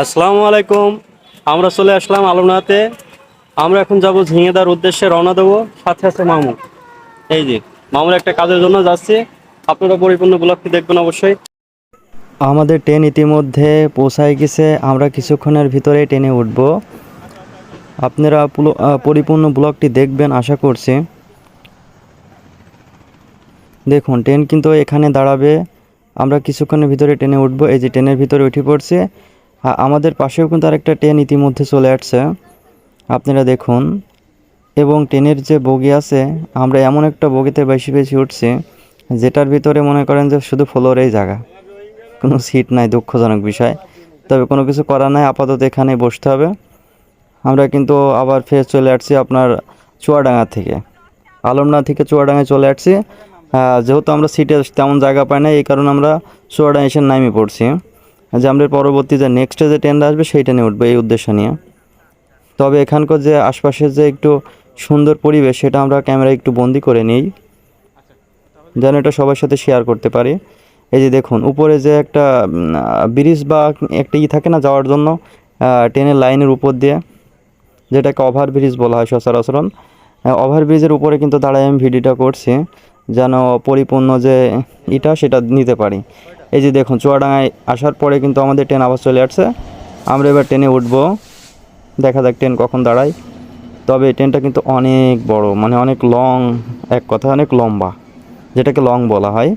আসসালামু আলাইকুম। আমরা চলে আসলাম আলমনাতে আমরা এখন যাব ঝিঙেদার উদ্দেশ্যে রওনা দেবো সাথে আছে মামু। এই যে, মামুর একটা কাজের জন্য যাচ্ছি। আপনারা পরিপূর্ণ ব্লগটি দেখবেন অবশ্যই। আমাদের ট্রেন ইতিমধ্যে পৌঁছায় গেছে। আমরা কিছুক্ষণের ভিতরে ট্রেনে উঠব। আপনারা পরিপূর্ণ ব্লগটি দেখবেন, আশা করছি। দেখুন, ট্রেন কিন্তু এখানে দাঁড়াবে। আমরা কিছুক্ষণের ভিতরে ট্রেনে উঠবো। এই যে, ট্রেনের ভিতরে উঠে পড়ছে। আমাদের পাশেও কিন্তু আরেকটা ট্রেন ইতিমধ্যে চলে আসছে। আপনারা দেখুন। এবং ট্রেনের যে বগি আছে, আমরা এমন একটা বগিতে বেশি বেশি উঠছি, যেটার ভিতরে মনে করেন যে শুধু ফ্লোরেই জায়গা। কোনো সিট নাই, দুঃখজনক বিষয়। তবে কোনো কিছু করার নাই, আপাতত এখানে বসতে হবে। আমরা কিন্তু আবার ফের চলে আসছি আপনার চুয়াডাঙ্গা থেকে। আলমনা থেকে চুয়াডাঙ্গায় চলে আসছি। যেহেতু আমরা সিটে তেমন জায়গা পাই না এই কারণে আমরা চুয়াডাঙ্গা এসে নামে পড়ছি। যে আমরা পরবর্তী যে নেক্সটে যে ট্রেনটা আসবে সেই ট্রেনে উঠবো এই উদ্দেশ্য নিয়ে। তবে এখানকার যে আশপাশের যে একটু সুন্দর পরিবেশ সেটা আমরা ক্যামেরায় একটু বন্দি করে নিই। যেন এটা সবার সাথে শেয়ার করতে পারি। এই যে দেখুন, উপরে যে একটা ব্রিজ বা একটা ই থাকে না যাওয়ার জন্য ট্রেনের লাইনের উপর দিয়ে, যেটাকে ওভার ব্রিজ বলা হয় সচরাচরণ ওভার ব্রিজের উপরে কিন্তু দাঁড়ায় আমি ভিডিওটা করছি, যেন পরিপূর্ণ যে ইটা সেটা নিতে পারি। এই যে দেখুন, চুয়াডাঙ্গায় আসার পরে কিন্তু আমাদের ট্রেন আবার চলে আসছে। আমরা এবার ট্রেনে উঠবো। দেখা যাক ট্রেন কখন দাঁড়ায়। তবে ট্রেনটা কিন্তু অনেক বড় মানে অনেক লং এক কথা অনেক লম্বা, যেটাকে লং বলা হয়।